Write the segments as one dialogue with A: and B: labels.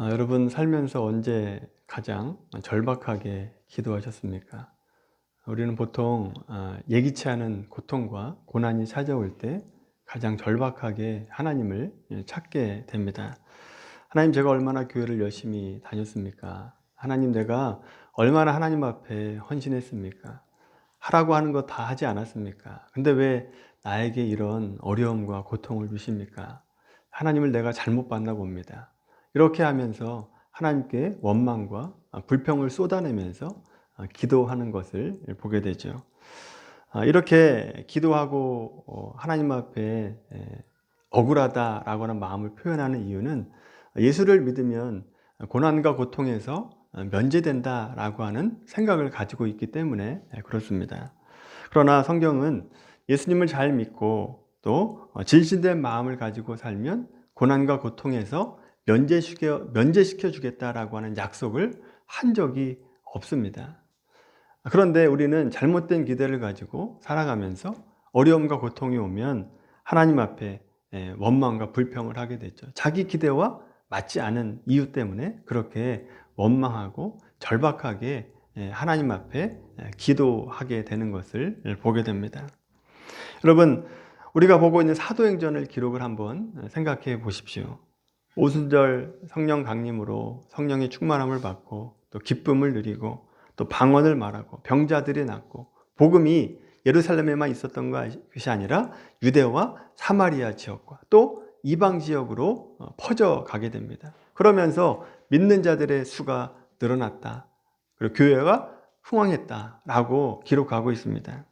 A: 아, 여러분 살면서 언제 가장 절박하게 기도하셨습니까? 우리는 보통 아, 예기치 않은 고통과 고난이 찾아올 때 가장 절박하게 하나님을 찾게 됩니다. 하나님 제가 얼마나 교회를 열심히 다녔습니까? 하나님 내가 얼마나 하나님 앞에 헌신했습니까? 하라고 하는 거 다 하지 않았습니까? 근데 왜 나에게 이런 어려움과 고통을 주십니까? 하나님을 내가 잘못 봤나 봅니다. 이렇게 하면서 하나님께 원망과 불평을 쏟아내면서 기도하는 것을 보게 되죠. 이렇게 기도하고 어, 하나님 앞에 억울하다라고 하는 마음을 표현하는 이유는 예수를 믿으면 고난과 고통에서 면제된다라고 하는 생각을 가지고 있기 때문에 그렇습니다. 그러나 성경은 예수님을 잘 믿고 또 진실된 마음을 가지고 살면 고난과 고통에서 면제시켜, 면제시켜 주겠다라고 하는 약속을 한 적이 없습니다. 그런데 우리는 잘못된 기대를 가지고 살아가면서 어려움과 고통이 오면 하나님 앞에 예, 원망과 불평을 하게 되죠. 자기 기대와 맞지 않은 이유 때문에 그렇게 원망하고 절박하게 예, 하나님 앞에 예, 기도하게 되는 것을 보게 됩니다. 여러분, 우리가 보고 있는 사도행전을 기록을 한번 생각해 보십시오. 오순절 성령 강림으로 성령의 충만함을 받고 또 기쁨을 누리고 또 방언을 말하고 병자들이 낫고 복음이 예루살렘에만 있었던 것이 아니라 유대와 사마리아 지역과 또 이방 지역으로 어, 퍼져 가게 됩니다. 그러면서 믿는 자들의 수가 늘어났다. 그리고 교회가 흥왕했다라고 기록하고 있습니다.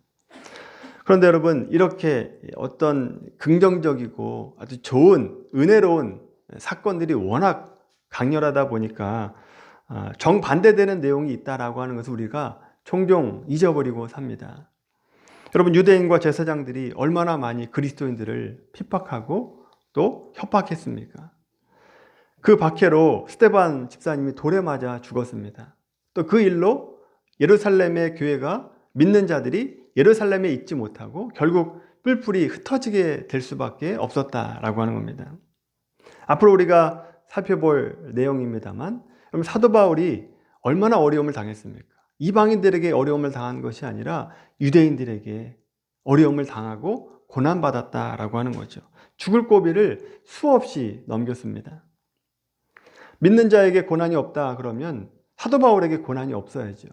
A: 그런데 여러분 이렇게 어떤 긍정적이고 아주 좋은 은혜로운 사건들이 워낙 강렬하다 보니까 아, 정반대되는 내용이 있다라고 하는 것을 우리가 종종 잊어버리고 삽니다. 여러분 유대인과 제사장들이 얼마나 많이 그리스도인들을 핍박하고 또 협박했습니까? 그 박해로 스테반 집사님이 돌에 맞아 죽었습니다. 또 그 일로 예루살렘의 교회가 믿는 자들이 예루살렘에 있지 못하고 결국 뿔뿔이 흩어지게 될 수밖에 없었다라고 하는 겁니다. 앞으로 우리가 살펴볼 내용입니다만 그럼 사도 바울이 얼마나 어려움을 당했습니까? 이방인들에게 어려움을 당한 것이 아니라 유대인들에게 어려움을 당하고 고난받았다라고 하는 거죠. 죽을 고비를 수없이 넘겼습니다. 믿는 자에게 고난이 없다 그러면 사도 바울에게 고난이 없어야죠.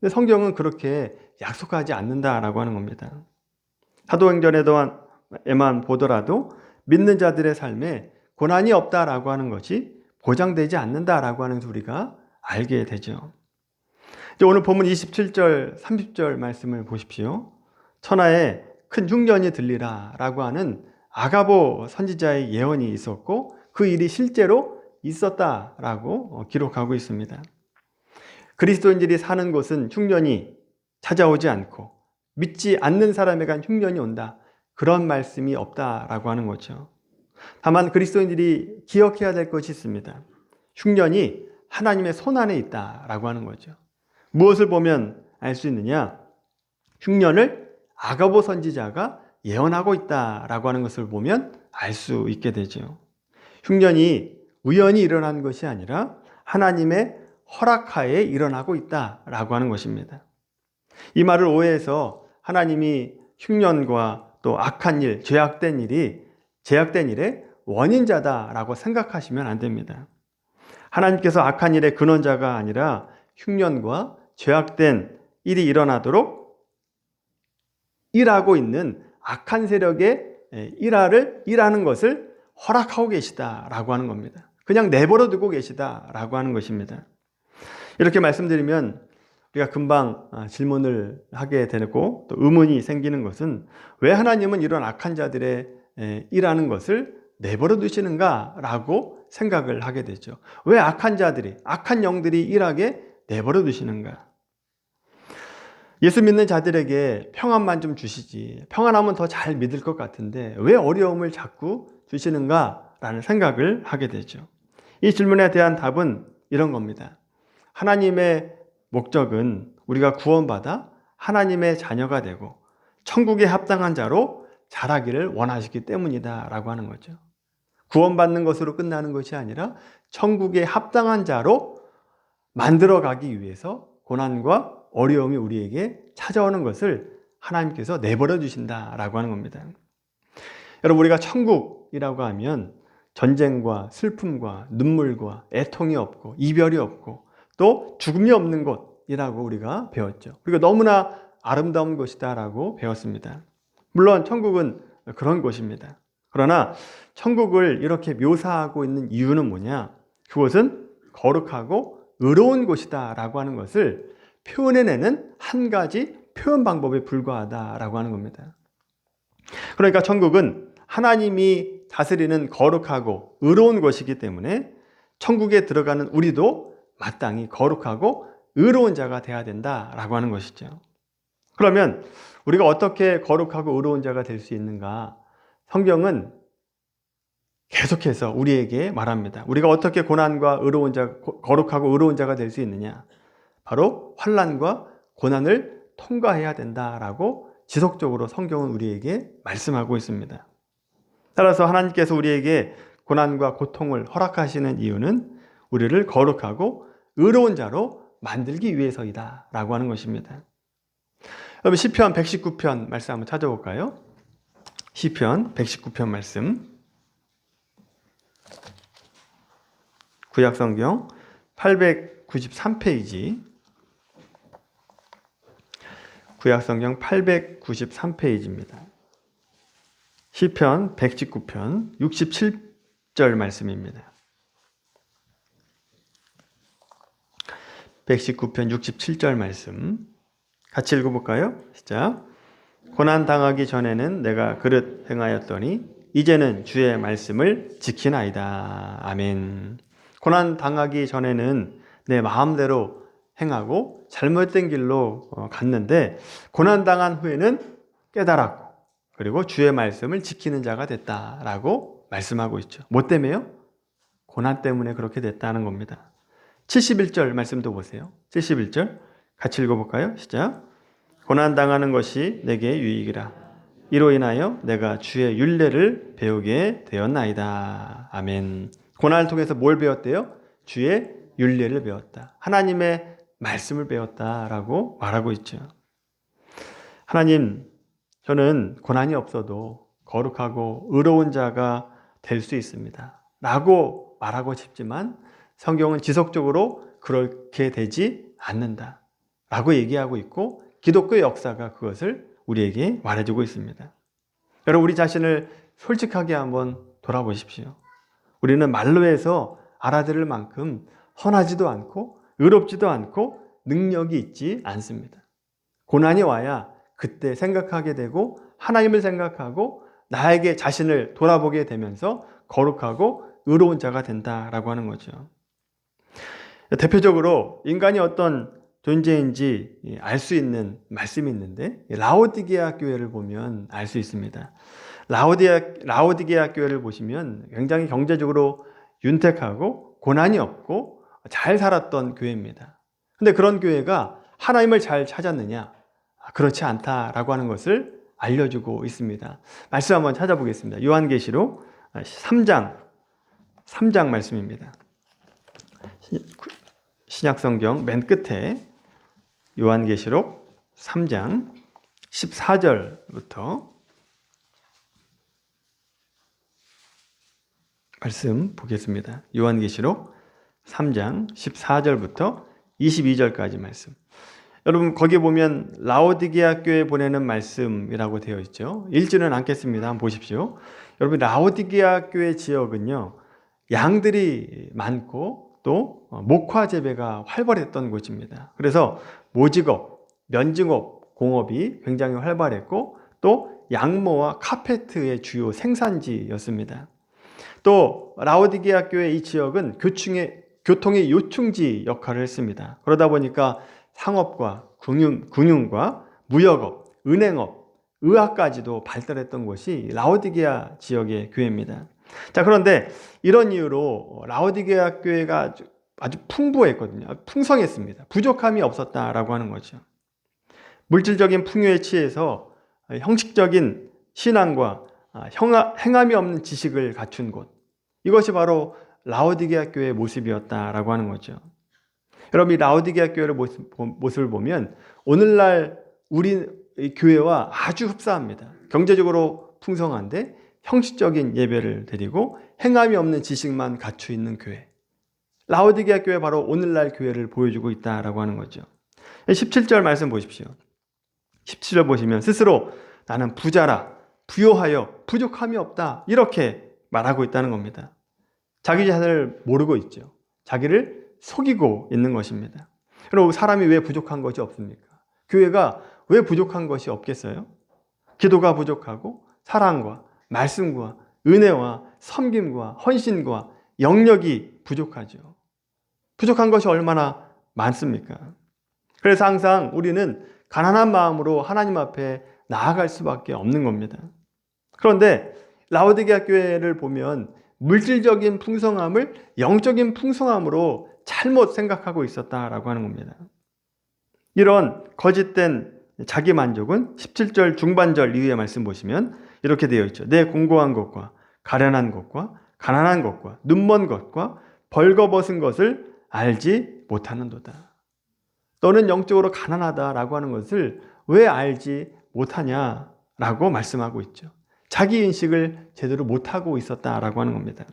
A: 근데 성경은 그렇게 약속하지 않는다라고 하는 겁니다. 사도행전에만 보더라도 믿는 자들의 삶에 고난이 없다라고 하는 것이 보장되지 않는다라고 하는 우리가 알게 되죠. 오늘 본문 27절, 30절 말씀을 보십시오. 천하에 큰 흉년이 들리라 라고 하는 아가보 선지자의 예언이 있었고 그 일이 실제로 있었다라고 기록하고 있습니다. 그리스도인들이 사는 곳은 흉년이 찾아오지 않고 믿지 않는 사람에 간 흉년이 온다. 그런 말씀이 없다라고 하는 거죠. 다만 그리스도인들이 기억해야 될 것이 있습니다. 흉년이 하나님의 손 안에 있다라고 하는 거죠. 무엇을 보면 알 수 있느냐? 흉년을 아가보 선지자가 예언하고 있다라고 하는 것을 보면 알 수 있게 되죠. 흉년이 우연히 일어난 것이 아니라 하나님의 허락하에 일어나고 있다라고 하는 것입니다. 이 말을 오해해서 하나님이 흉년과 또 악한 일, 죄악된 일이 제약된 일의 원인자다라고 생각하시면 안 됩니다. 하나님께서 악한 일의 근원자가 아니라 흉년과 죄악된 일이 일어나도록 일하고 있는 악한 세력의 일화를 일하는 것을 허락하고 계시다라고 하는 겁니다. 그냥 내버려 두고 계시다라고 하는 것입니다. 이렇게 말씀드리면 우리가 금방 아, 질문을 하게 되고 또 의문이 생기는 것은 왜 하나님은 이런 악한 자들의 일하는 것을 내버려 두시는가라고 생각을 하게 되죠. 왜 악한 자들이, 악한 영들이 일하게 내버려 두시는가? 예수 믿는 자들에게 평안만 좀 주시지, 평안하면 더 잘 믿을 것 같은데 왜 어려움을 자꾸 주시는가라는 생각을 하게 되죠. 이 질문에 대한 답은 이런 겁니다. 하나님의 목적은 우리가 구원받아 하나님의 자녀가 되고 천국에 합당한 자로 자라기를 원하시기 때문이다라고 하는 거죠. 구원받는 것으로 끝나는 것이 아니라 천국에 합당한 자로 만들어 가기 위해서 고난과 어려움이 우리에게 찾아오는 것을 하나님께서 내버려 주신다라고 하는 겁니다. 여러분 우리가 천국이라고 하면 전쟁과 슬픔과 눈물과 애통이 없고 이별이 없고 또 죽음이 없는 곳이라고 우리가 배웠죠. 그리고 너무나 아름다운 곳이다라고 배웠습니다. 물론 천국은 그런 곳입니다. 그러나 천국을 이렇게 묘사하고 있는 이유는 뭐냐? 그것은 거룩하고 의로운 곳이다라고 하는 것을 표현해내는 한 가지 표현 방법에 불과하다라고 하는 겁니다. 그러니까 천국은 하나님이 다스리는 거룩하고 의로운 것이기 때문에 천국에 들어가는 우리도 마땅히 거룩하고 의로운 자가 되어야 된다라고 하는 것이죠. 그러면 우리가 어떻게 거룩하고 의로운 자가 될 수 있는가? 성경은 계속해서 우리에게 말합니다. 우리가 어떻게 고난과 의로운 자, 거룩하고 의로운 자가 될 수 있느냐? 바로 환란과 고난을 통과해야 된다라고 지속적으로 성경은 우리에게 말씀하고 있습니다. 따라서 하나님께서 우리에게 고난과 고통을 허락하시는 이유는 우리를 거룩하고 의로운 자로 만들기 위해서이다라고 하는 것입니다. 여러분 시편 119편 말씀 한번 찾아볼까요? 시편 119편 말씀. 구약 성경 893페이지. 구약 성경 893페이지입니다. 시편 119편 67절 말씀입니다. 119편 67절 말씀. 같이 읽어볼까요? 시작. 고난 당하기 전에는 내가 그릇 행하였더니 이제는 주의 말씀을 지키나이다. 아멘. 고난 당하기 전에는 내 마음대로 행하고 잘못된 길로 어, 갔는데 고난 당한 후에는 깨달았고 그리고 주의 말씀을 지키는 자가 됐다라고 말씀하고 있죠. 뭐 때문에요? 고난 때문에 그렇게 됐다는 겁니다. 71절 말씀도 보세요. 71절 같이 읽어볼까요? 시작. 고난 당하는 것이 내게 유익이라. 이로 인하여 내가 주의 윤례를 배우게 되었나이다. 아멘. 고난을 통해서 뭘 배웠대요? 주의 윤례를 배웠다. 하나님의 말씀을 배웠다라고 말하고 있죠. 하나님, 저는 고난이 없어도 거룩하고 의로운 자가 될 수 있습니다. 라고 말하고 싶지만 성경은 지속적으로 그렇게 되지 않는다. 라고 얘기하고 있고 기독교의 역사가 그것을 우리에게 말해주고 있습니다. 여러분, 우리 자신을 솔직하게 한번 돌아보십시오. 우리는 말로 해서 알아들을 만큼 헌하지도 않고 의롭지도 않고 능력이 있지 않습니다. 고난이 와야 그때 생각하게 되고 하나님을 생각하고 나에게 자신을 돌아보게 되면서 거룩하고 의로운 자가 된다라고 하는 거죠. 대표적으로 인간이 어떤 존재인지 알 수 있는 말씀이 있는데 라오디게아 교회를 보면 알 수 있습니다. 라오디아, 라오디게아 교회를 보시면 굉장히 경제적으로 윤택하고 고난이 없고 잘 살았던 교회입니다. 근데 그런 교회가 하나님을 잘 찾았느냐? 그렇지 않다라고 하는 것을 알려주고 있습니다. 말씀 한번 찾아보겠습니다. 요한계시록 3장, 3장 말씀입니다. 신약성경 맨 끝에 요한계시록 3장 14절부터 말씀 보겠습니다. 요한계시록 3장 14절부터 22절까지 말씀. 여러분 거기 보면 라오디게아 교회 보내는 말씀이라고 되어 있죠. 읽지는 않겠습니다. 한번 보십시오. 여러분 라오디게아 교회 지역은요. 양들이 많고 또 목화 재배가 활발했던 곳입니다. 그래서 모직업, 면증업 공업이 굉장히 활발했고 또 양모와 카페트의 주요 생산지였습니다. 또 라오디게아 교회 이 지역은 교충의, 교통의 요충지 역할을 했습니다. 그러다 보니까 상업과 금융, 금융과 무역업, 은행업, 의학까지도 발달했던 곳이 라오디게아 지역의 교회입니다. 자, 그런데 이런 이유로 라오디게아 교회가 아주, 아주 풍부했거든요. 풍성했습니다. 부족함이 없었다라고 하는 거죠. 물질적인 풍요에 취해서 형식적인 신앙과 행함이 없는 지식을 갖춘 곳. 이것이 바로 라오디게아 교회의 모습이었다라고 하는 거죠. 여러분 이 라오디게아 교회의 모습, 모습을 보면 오늘날 우리 교회와 아주 흡사합니다. 경제적으로 풍성한데 형식적인 예배를 드리고 행함이 없는 지식만 갖추 있는 교회. 라오디게아 교회 바로 오늘날 교회를 보여주고 있다라고 하는 거죠. 17절 말씀 보십시오. 17절 보시면 스스로 나는 부자라 부요하여 부족함이 없다 이렇게 말하고 있다는 겁니다. 자기 자신을 모르고 있죠. 자기를 속이고 있는 것입니다. 여러분 사람이 왜 부족한 것이 없습니까? 교회가 왜 부족한 것이 없겠어요? 기도가 부족하고 사랑과 말씀과 은혜와 섬김과 헌신과 영역이 부족하죠. 부족한 것이 얼마나 많습니까? 그래서 항상 우리는 가난한 마음으로 하나님 앞에 나아갈 수밖에 없는 겁니다. 그런데 라오디게아 교회를 보면 물질적인 풍성함을 영적인 풍성함으로 잘못 생각하고 있었다라고 하는 겁니다. 이런 거짓된 자기 만족은 17절 중반절 이후의 말씀 보시면 이렇게 되어 있죠. 내 공고한 것과 가련한 것과 가난한 것과 눈먼 것과 벌거벗은 것을 알지 못하는도다. 너는 영적으로 가난하다라고 하는 것을 왜 알지 못하냐라고 말씀하고 있죠. 자기 인식을 제대로 못하고 있었다라고 하는 겁니다.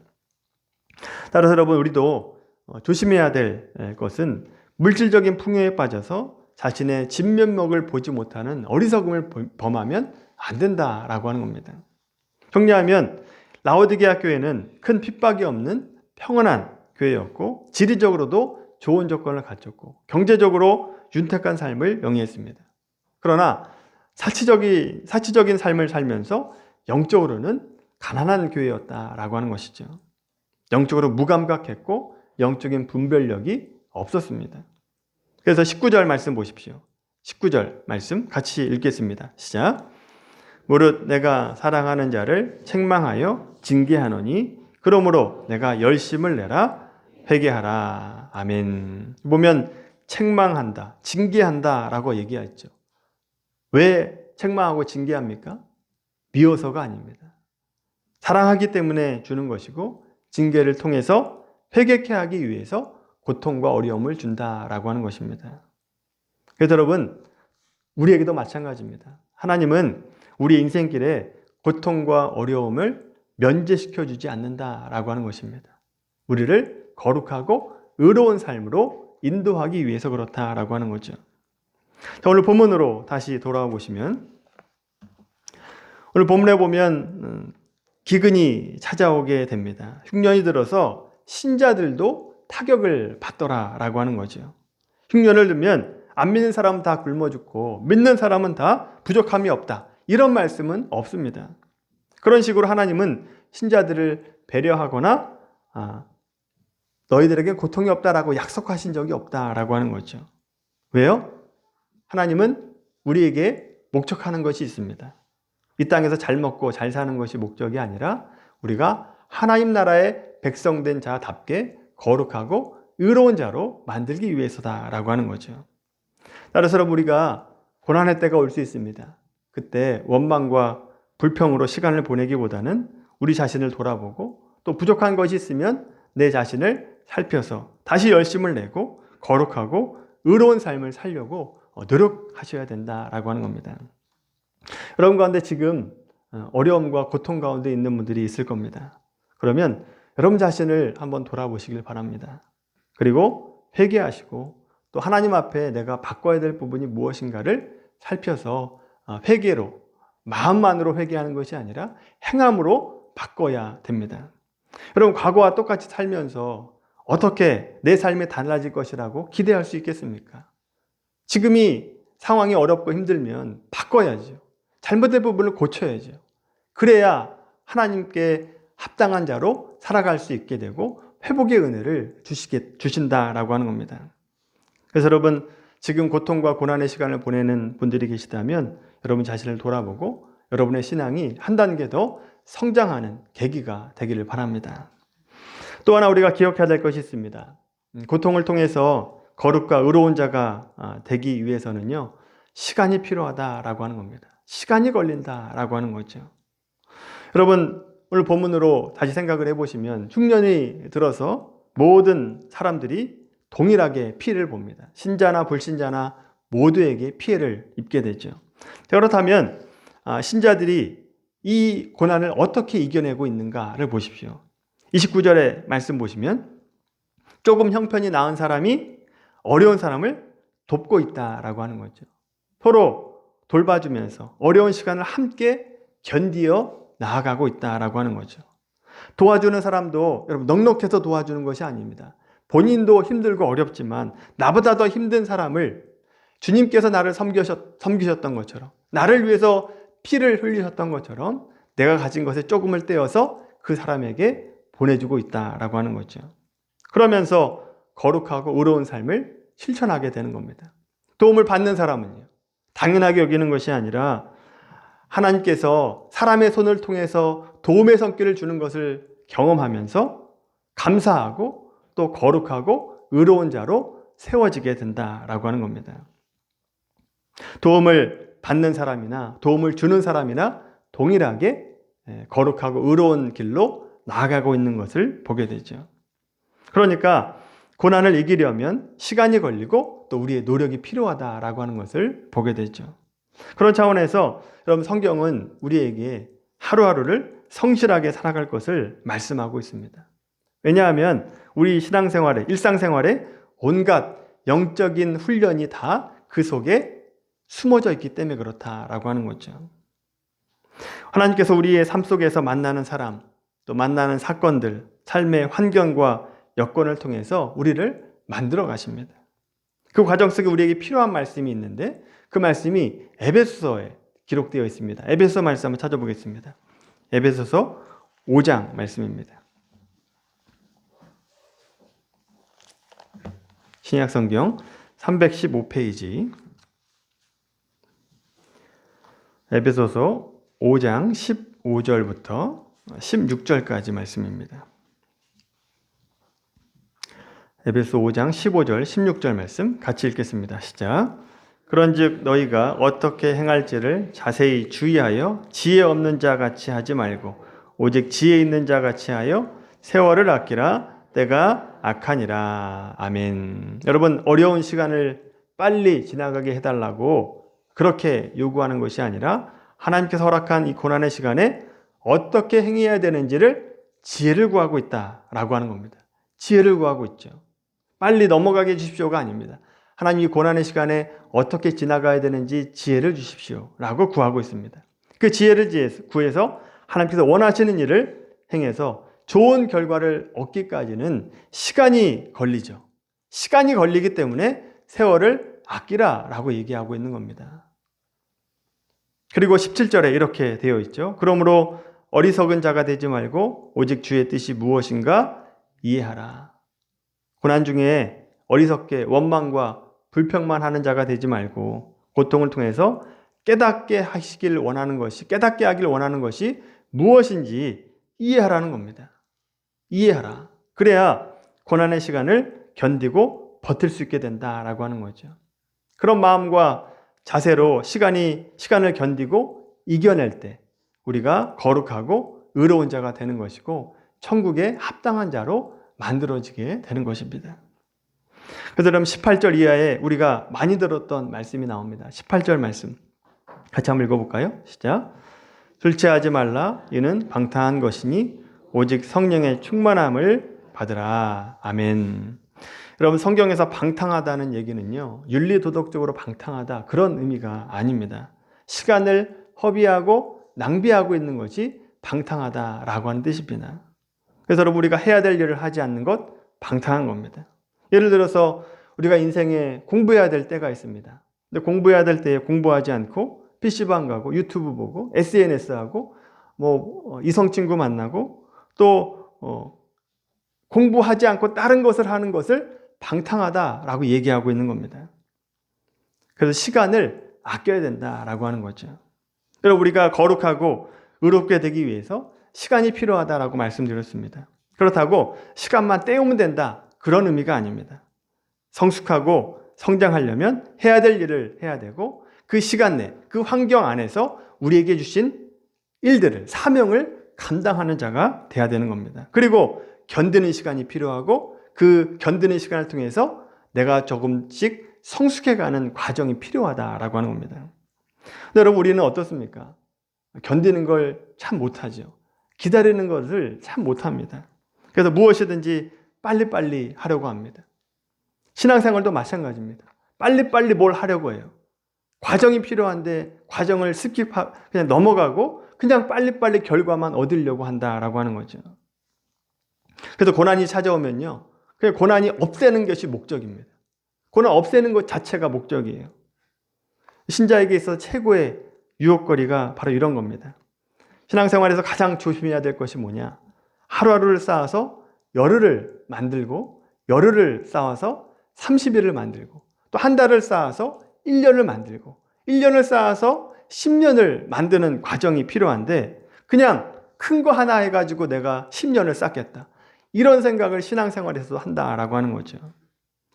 A: 따라서 여러분 우리도 어, 조심해야 될 것은 물질적인 풍요에 빠져서 자신의 진면목을 보지 못하는 어리석음을 범하면 안 된다라고 하는 겁니다. 정리하면 라오디게아 교회는 큰 핍박이 없는 평안한 교회였고 지리적으로도 좋은 조건을 갖췄고 경제적으로 윤택한 삶을 영위했습니다. 그러나 사치적인 사치적인 삶을 살면서 영적으로는 가난한 교회였다라고 하는 것이죠. 영적으로 무감각했고 영적인 분별력이 없었습니다. 그래서 19절 말씀 보십시오. 19절 말씀 같이 읽겠습니다. 시작. 무릇 내가 사랑하는 자를 책망하여 징계하노니 그러므로 내가 열심을 내라 회개하라. 아멘. 보면 책망한다, 징계한다라고 얘기했죠. 왜 책망하고 징계합니까? 미워서가 아닙니다. 사랑하기 때문에 주는 것이고 징계를 통해서 회개케 하기 위해서 고통과 어려움을 준다라고 하는 것입니다. 그래서 여러분 우리에게도 마찬가지입니다. 하나님은 우리 인생길에 고통과 어려움을 면제시켜 주지 않는다라고 하는 것입니다. 우리를 거룩하고 의로운 삶으로 인도하기 위해서 그렇다라고 하는 거죠. 자, 오늘 본문으로 다시 돌아와 보시면 오늘 본문에 보면 음, 기근이 찾아오게 됩니다. 흉년이 들어서 신자들도 타격을 받더라라고 하는 거죠. 흉년을 들면 안 믿는 사람은 다 굶어 죽고 믿는 사람은 다 부족함이 없다. 이런 말씀은 없습니다. 그런 식으로 하나님은 신자들을 배려하거나 아, 너희들에게 고통이 없다라고 약속하신 적이 없다라고 하는 거죠. 왜요? 하나님은 우리에게 목적하는 것이 있습니다. 이 땅에서 잘 먹고 잘 사는 것이 목적이 아니라 우리가 하나님 나라의 백성된 자답게 거룩하고 의로운 자로 만들기 위해서다라고 하는 거죠. 따라서 우리가 고난의 때가 올 수 있습니다. 그때 원망과 불평으로 시간을 보내기보다는 우리 자신을 돌아보고 또 부족한 것이 있으면 내 자신을 살펴서 다시 열심을 내고 거룩하고 의로운 삶을 살려고 노력하셔야 된다라고 하는 겁니다. 여러분 가운데 지금 어, 어려움과 고통 가운데 있는 분들이 있을 겁니다. 그러면 여러분 자신을 한번 돌아보시길 바랍니다. 그리고 회개하시고 또 하나님 앞에 내가 바꿔야 될 부분이 무엇인가를 살펴서 어, 회개로 마음만으로 회개하는 것이 아니라 행함으로 바꿔야 됩니다. 여러분 과거와 똑같이 살면서 어떻게 내 삶이 달라질 것이라고 기대할 수 있겠습니까? 지금이 상황이 어렵고 힘들면 바꿔야죠. 잘못된 부분을 고쳐야죠. 그래야 하나님께 합당한 자로 살아갈 수 있게 되고 회복의 은혜를 주시게, 주신다라고 하는 겁니다. 그래서 여러분, 지금 고통과 고난의 시간을 보내는 분들이 계시다면 여러분 자신을 돌아보고 여러분의 신앙이 한 단계 더 성장하는 계기가 되기를 바랍니다. 또 하나 우리가 기억해야 될 것이 있습니다. 음, 고통을 통해서 거룩과 의로운 자가 아, 되기 위해서는요, 시간이 필요하다라고 하는 겁니다. 시간이 걸린다라고 하는 거죠. 여러분, 오늘 본문으로 다시 생각을 해보시면 흉년이 들어서 모든 사람들이 동일하게 피해를 봅니다. 신자나 불신자나 모두에게 피해를 입게 되죠. 그렇다면 아, 신자들이 이 고난을 어떻게 이겨내고 있는가를 보십시오. 29절의 말씀 보시면 조금 형편이 나은 사람이 어려운 사람을 돕고 있다라고 하는 거죠. 서로 돌봐주면서 어려운 시간을 함께 견디어 나아가고 있다라고 하는 거죠. 도와주는 사람도 여러분 넉넉해서 도와주는 것이 아닙니다. 본인도 힘들고 어렵지만 나보다 더 힘든 사람을 주님께서 나를 섬기셨, 섬기셨던 것처럼 나를 위해서 피를 흘리셨던 것처럼 내가 가진 것에 조금을 떼어서 그 사람에게 보내주고 있다라고 하는 거죠. 그러면서 거룩하고 의로운 삶을 실천하게 되는 겁니다. 도움을 받는 사람은요. 당연하게 여기는 것이 아니라 하나님께서 사람의 손을 통해서 도움의 손길을 주는 것을 경험하면서 감사하고 또 거룩하고 의로운 자로 세워지게 된다라고 하는 겁니다. 도움을 받는 사람이나 도움을 주는 사람이나 동일하게 예, 거룩하고 의로운 길로 나아가고 있는 것을 보게 되죠. 그러니까 고난을 이기려면 시간이 걸리고 또 우리의 노력이 필요하다라고 하는 것을 보게 되죠. 그런 차원에서 여러분 성경은 우리에게 하루하루를 성실하게 살아갈 것을 말씀하고 있습니다. 왜냐하면 우리 신앙생활에 일상생활에 온갖 영적인 훈련이 다 그 속에 숨어져 있기 때문에 그렇다라고 하는 거죠. 하나님께서 우리의 삶 속에서 만나는 사람, 또 만나는 사건들, 삶의 환경과 여건을 통해서 우리를 만들어 가십니다. 그 과정 속에 우리에게 필요한 말씀이 있는데 그 말씀이 에베소서에 기록되어 있습니다. 에베소 말씀 한번 찾아보겠습니다. 에베소서 5장 말씀입니다. 신약 성경 315페이지 에베소서 5장 15절부터 16절까지 말씀입니다. 에베소 5장 15절 16절 말씀 같이 읽겠습니다. 시작. 그런즉 너희가 어떻게 행할지를 자세히 주의하여 지혜 없는 자 같이 하지 말고 오직 지혜 있는 자 같이 하여 세월을 아끼라 때가 악하니라. 아멘. 여러분 어려운 시간을 빨리 지나가게 해달라고 그렇게 요구하는 것이 아니라 하나님께서 허락한 이 고난의 시간에 어떻게 행해야 되는지를 지혜를 구하고 있다라고 하는 겁니다. 지혜를 구하고 있죠. 빨리 넘어가게 해주십시오가 아닙니다. 하나님 이 고난의 시간에 어떻게 지나가야 되는지 지혜를 주십시오라고 구하고 있습니다. 그 지혜를 구해서 하나님께서 원하시는 일을 행해서 좋은 결과를 얻기까지는 시간이 걸리죠. 시간이 걸리기 때문에 세월을 아끼라 라고 얘기하고 있는 겁니다. 그리고 17절에 이렇게 되어 있죠. 그러므로 어리석은 자가 되지 말고 오직 주의 뜻이 무엇인가 이해하라. 고난 중에 어리석게 원망과 불평만 하는 자가 되지 말고 고통을 통해서 깨닫게 하시길 원하는 것이 깨닫게 하길 원하는 것이 무엇인지 이해하라는 겁니다. 이해하라. 그래야 고난의 시간을 견디고 버틸 수 있게 된다라고 하는 거죠. 그런 마음과 자세로 시간이 시간을 견디고 이겨낼 때 우리가 거룩하고 의로운 자가 되는 것이고 천국에 합당한 자로 만들어지게 되는 것입니다. 그래서 그럼 18절 이하에 우리가 많이 들었던 말씀이 나옵니다. 18절 말씀 같이 한번 읽어볼까요? 시작. 술 취하지 말라 이는 방탕한 것이니 오직 성령의 충만함을 받으라. 아멘. 여러분 성경에서 방탕하다는 얘기는요. 윤리 도덕적으로 방탕하다 그런 의미가 아닙니다. 시간을 허비하고 낭비하고 있는 것이 방탕하다라고 하는 뜻입니다. 그래서 여러분 우리가 해야 될 일을 하지 않는 것 방탕한 겁니다. 예를 들어서 우리가 인생에 공부해야 될 때가 있습니다. 근데 공부해야 될 때에 공부하지 않고 PC방 가고 유튜브 보고 SNS 하고 뭐 어, 이성 친구 만나고 또 어, 공부하지 않고 다른 것을 하는 것을 방탕하다라고 얘기하고 있는 겁니다. 그래서 시간을 아껴야 된다라고 하는 거죠. 여러분 우리가 거룩하고 의롭게 되기 위해서 시간이 필요하다라고 말씀드렸습니다. 그렇다고 시간만 때우면 된다 그런 의미가 아닙니다. 성숙하고 성장하려면 해야 될 일을 해야 되고 그 시간 내, 그 환경 안에서 우리에게 주신 일들을, 사명을 감당하는 자가 돼야 되는 겁니다. 그리고 견디는 시간이 필요하고 그 견디는 시간을 통해서 내가 조금씩 성숙해가는 과정이 필요하다라고 하는 겁니다. 근데 여러분 우리는 어떻습니까? 견디는 걸 참 못하죠. 기다리는 것을 참 못합니다. 그래서 무엇이든지 빨리빨리 하려고 합니다. 신앙생활도 마찬가지입니다. 빨리빨리 뭘 하려고 해요. 과정이 필요한데 과정을 스킵하 그냥 넘어가고 그냥 빨리빨리 결과만 얻으려고 한다라고 하는 거죠. 그래서 고난이 찾아오면요. 그 고난이 없애는 것이 목적입니다. 고난 없애는 것 자체가 목적이에요. 신자에게 있어 최고의 유혹거리가 바로 이런 겁니다. 신앙생활에서 가장 조심해야 될 것이 뭐냐? 하루하루를 쌓아서 열흘을 만들고 열흘을 쌓아서 30일을 만들고 또 한 달을 쌓아서 1년을 만들고 1년을 쌓아서 10년을 만드는 과정이 필요한데 그냥 큰 거 하나 해가지고 내가 10년을 쌓겠다. 이런 생각을 신앙생활에서도 한다라고 하는 거죠.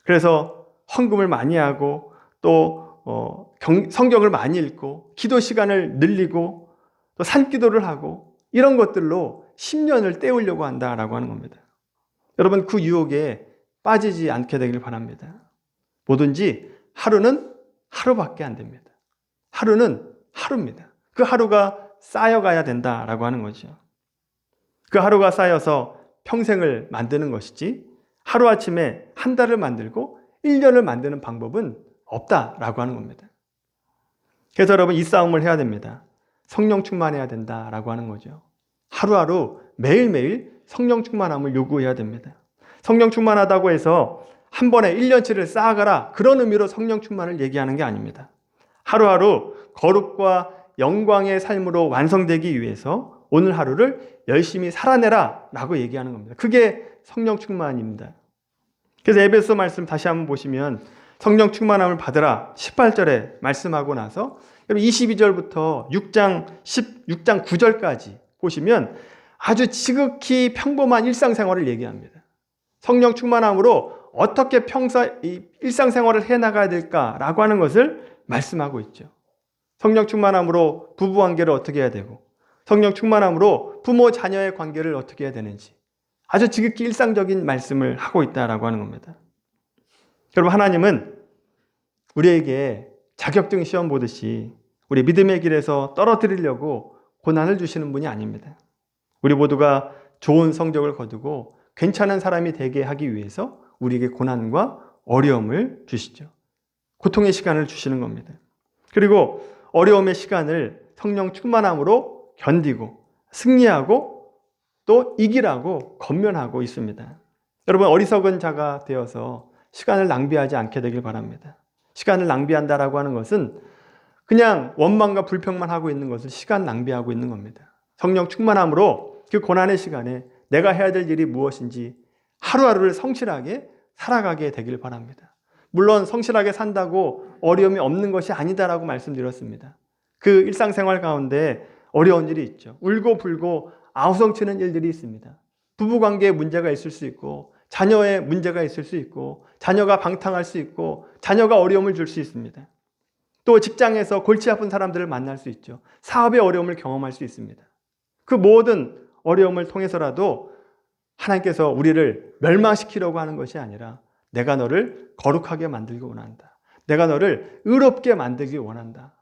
A: 그래서 헌금을 많이 하고 또 어, 경, 성경을 많이 읽고 기도 시간을 늘리고 또 산기도를 하고 이런 것들로 10년을 때우려고 한다라고 하는 겁니다. 여러분 그 유혹에 빠지지 않게 되길 바랍니다. 뭐든지 하루는 하루밖에 안 됩니다. 하루는 하루입니다. 그 하루가 쌓여가야 된다라고 하는 거죠. 그 하루가 쌓여서 평생을 만드는 것이지 하루아침에 한 달을 만들고 1년을 만드는 방법은 없다라고 하는 겁니다. 그래서 여러분 이 싸움을 해야 됩니다. 성령 충만해야 된다라고 하는 거죠. 하루하루 매일매일 성령 충만함을 요구해야 됩니다. 성령 충만하다고 해서 한 번에 1년치를 쌓아가라 그런 의미로 성령 충만을 얘기하는 게 아닙니다. 하루하루 거룩과 영광의 삶으로 완성되기 위해서 오늘 하루를 열심히 살아내라 라고 얘기하는 겁니다. 그게 성령 충만입니다. 그래서 에베소 말씀 다시 한번 보시면 성령 충만함을 받으라 18절에 말씀하고 나서 22절부터 6장 16장 9절까지 보시면 아주 지극히 평범한 일상생활을 얘기합니다. 성령 충만함으로 어떻게 평소 일상생활을 해 나가야 될까라고 하는 것을 말씀하고 있죠. 성령 충만함으로 부부 관계를 어떻게 해야 되고 성령 충만함으로 부모 자녀의 관계를 어떻게 해야 되는지 아주 지극히 일상적인 말씀을 하고 있다라고 하는 겁니다. 여러분 하나님은 우리에게 자격증 시험 보듯이 우리 믿음의 길에서 떨어뜨리려고 고난을 주시는 분이 아닙니다. 우리 모두가 좋은 성적을 거두고 괜찮은 사람이 되게 하기 위해서 우리에게 고난과 어려움을 주시죠. 고통의 시간을 주시는 겁니다. 그리고 어려움의 시간을 성령 충만함으로 견디고 승리하고 또 이기라고 건면하고 있습니다. 여러분 어리석은 자가 되어서 시간을 낭비하지 않게 되길 바랍니다. 시간을 낭비한다라고 하는 것은 그냥 원망과 불평만 하고 있는 것을 시간 낭비하고 있는 겁니다. 성령 충만함으로 그 고난의 시간에 내가 해야 될 일이 무엇인지 하루하루를 성실하게 살아가게 되길 바랍니다. 물론 성실하게 산다고 어려움이 없는 것이 아니다라고 말씀드렸습니다. 그 일상생활 가운데 어려운 일이 있죠. 울고 불고 아우성치는 일들이 있습니다. 부부 관계에 문제가 있을 수 있고 자녀의 문제가 있을 수 있고 자녀가 방탕할 수 있고 자녀가 어려움을 줄 수 있습니다. 또 직장에서 골치 아픈 사람들을 만날 수 있죠. 사업의 어려움을 경험할 수 있습니다. 그 모든 어려움을 통해서라도 하나님께서 우리를 멸망시키려고 하는 것이 아니라 내가 너를 거룩하게 만들기 원한다. 내가 너를 의롭게 만들기 원한다.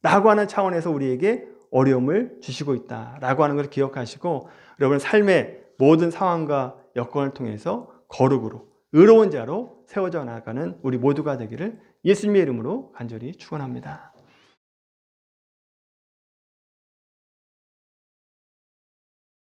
A: 라고 하는 차원에서 우리에게 어려움을 주시고 있다. 라고 하는 것을 기억하시고 여러분 삶의 모든 상황과 여건을 통해서 거룩으로 의로운 자로 세워져 나가는 우리 모두가 되기를 예수님의 이름으로 간절히 축원합니다.